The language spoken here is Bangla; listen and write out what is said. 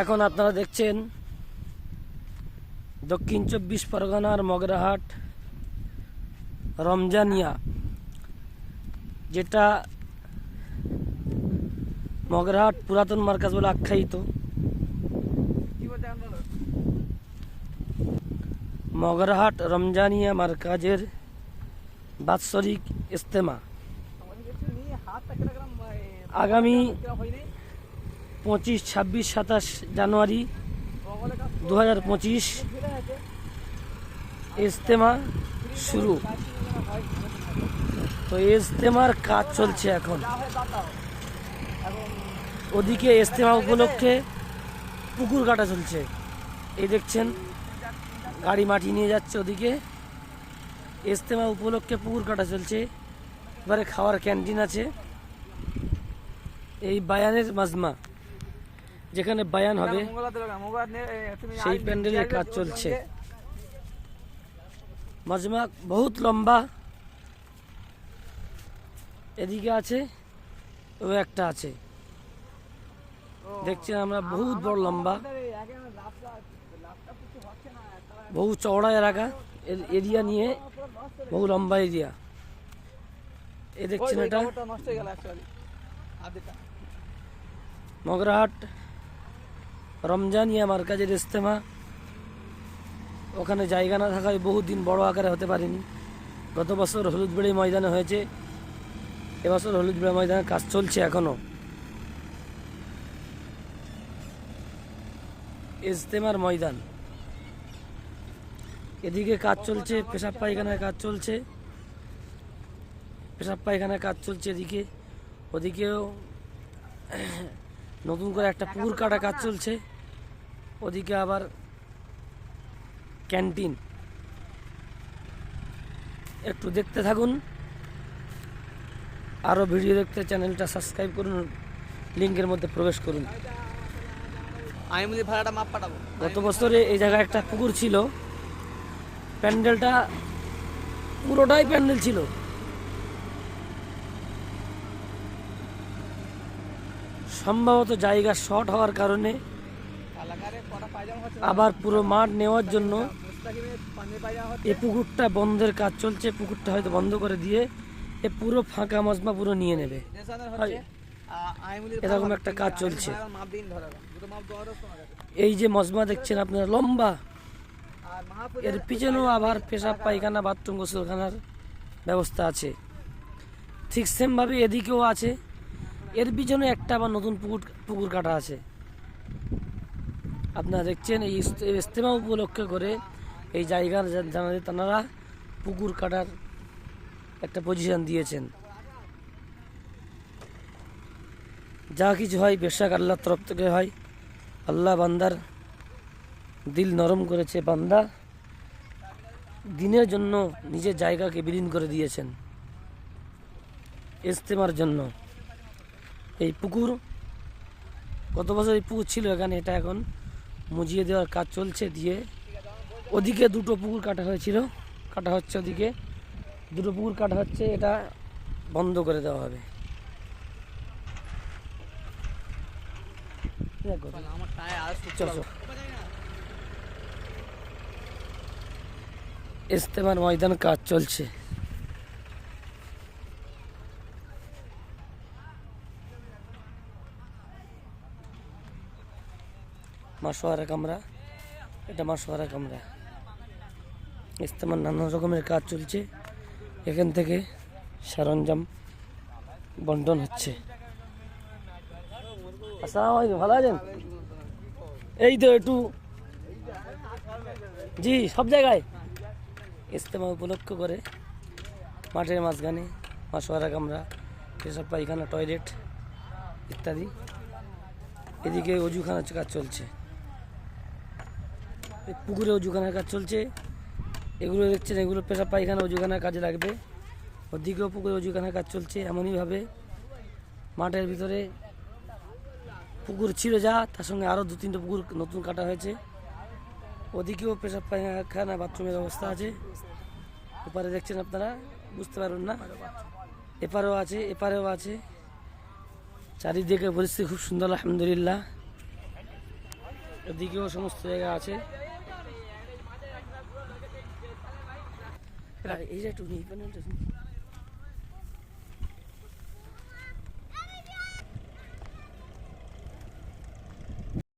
এখন আপনারা দেখছেন দক্ষিণ চব্বিশ পরগনার মগরাহাট রমজানিয়া যেটা মগরাহাট পুরাতন মার্কাজ বলে আখ্যায়িত। মগরাহাট রমজানিয়া মার্কাজের বাৎসরিক ইস্তেমা। আগামী পঁচিশ, ছাব্বিশ, সাতাশ জানুয়ারি দু হাজার পঁচিশ ইজতেমা শুরু। তো ইজতেমার কাজ চলছে এখন। ওদিকে ইজতেমা উপলক্ষে পুকুর কাটা চলছে। এই দেখছেন, গাড়ি মাটি নিয়ে যাচ্ছে ওদিকে। ইজতেমা উপলক্ষে পুকুর কাটা চলছে। এবারে খাওয়ার ক্যান্টিন আছে। এই বায়ানের মাজমা। যেখানে বায়ান হবে সেই প্যান্ডেলের কাজ চলছে। মাজমা বহুত লম্বা। এদিকে আছে ও একটা আছে। দেখছি আমরা বহুত বড় লম্বা। বহু চওড়া এলাকা এরিয়া নিয়ে বহু লম্বা এরিয়া। এ দেখছেন এটা? মগরাহাট রমজানিয়া মার্কাজের ইস্তেমা ওখানে জায়গা না থাকায় বহুদিন বড় আকারে হতে পারেনি। গত বছর হলুদবেড়ি ময়দানে হয়েছে। এবছর হলুদবেড়ি ময়দানে কাজ চলছে এখনও। ইজতেমার ময়দান। এদিকে কাজ চলছে, পেশাব পায়খানায় কাজ চলছে। পেশাব পায়খানায় কাজ চলছে এদিকে। ওদিকেও নতুন করে একটা পুকুর কাটা কাজ চলছে। ওদিকে আবার ক্যান্টিন। একটু দেখতে থাকুন। আরও ভিডিও দেখতে চ্যানেলটা সাবস্ক্রাইব করুন। লিঙ্কের মধ্যে প্রবেশ করুন। আমি মুদি ভাড়াটা মাপ পাঠাবো। গত বছরে এই জায়গায় একটা পুকুর ছিল। প্যান্ডেলটা পুরোটাই প্যান্ডেল ছিল। সম্ভবত জায়গা শর্ট হওয়ার কারণে কালাকারে কটা পায়জামা হচ্ছে আবার পুরো মাঠ নেওয়ার জন্য এই পুকুরটা বন্ধের কাজ চলছে পুকুরটা হয়তো বন্ধ করে দিয়ে এ পুরো ফাঁকা মজমা পুরো নিয়ে নেবে। এরকম একটা কাজ চলছে। এই যে মজমা দেখছেন আপনারা লম্বা। এর পিছনেও আবার পেশাব পায়খানা বাথরুম গোসলখানার ব্যবস্থা আছে। ঠিক সেমভাবে এদিকেও আছে। এর পিছনে একটা আবার নতুন পুকুর পুকুর কাটা আছে। আপনারা দেখছেন এই ইস্তেমা উপলক্ষে করে এই জায়গার জা- জানালে তারা পুকুর কাটার একটা পজিশন দিয়েছেন। যা কিছু হয়, বেশাক আল্লাহর তরফ থেকে হয়। আল্লাহ বান্দার দিল নরম করেছে, বান্দা দিনের জন্য নিজের জায়গাকে বিলীন করে দিয়েছেন ইস্তেমার জন্য। এই পুকুর, গত বছর এই পুকুর ছিল এখানে, এটা এখন মুজিয়ে দেওয়ার কাজ চলছে দিয়ে ওদিকে দুটো পুকুর কাটা হয়েছিল। কাটা হচ্ছে ওদিকে। দুটো পুকুর কাটা হচ্ছে, এটা বন্ধ করে দেওয়া হবে। ইস্তেমার ময়দান কাজ চলছে। মাসোয়ারা কামরা, এটা মাসোয়ারা কামরা। ইস্তেমার নানা রকমের কাজ চলছে, এখান থেকে সরঞ্জাম বন্টন হচ্ছে। আসসালামু আলাইকুম, ভালো আছেন? এই তো একটু, জি, সব জায়গায়। ইস্তেমা উপলক্ষ করে মাঠের মাঝখানে মাসোয়ারা কামরা, এসব পায়খানা, টয়লেট ইত্যাদি। এদিকে অজুখানার কাজ চলছে। এই পুকুরে অজুখানার কাজ চলছে। এগুলো দেখছেন, এগুলো পেশাব পায়খানা অজুখানার কাজে লাগবে। ওদিকেও পুকুরে অজুখানার কাজ চলছে, এমনইভাবে। মাঠের ভিতরে পুকুর ছিল যা, তার সঙ্গে আরও দু তিনটে পুকুর নতুন কাটা হয়েছে। ওদিকেও পেশাব পায়খানা, বাথরুমের অবস্থা আছে। এপারে দেখছেন আপনারা, বুঝতে পারবেন না। এপারেও আছে এপারেও আছে। চারিদিকে পরিস্থিতি খুব সুন্দর, আলহামদুলিল্লাহ। ওদিকেও সমস্ত জায়গা আছে। এই যে একটু নিই প্যানেলটা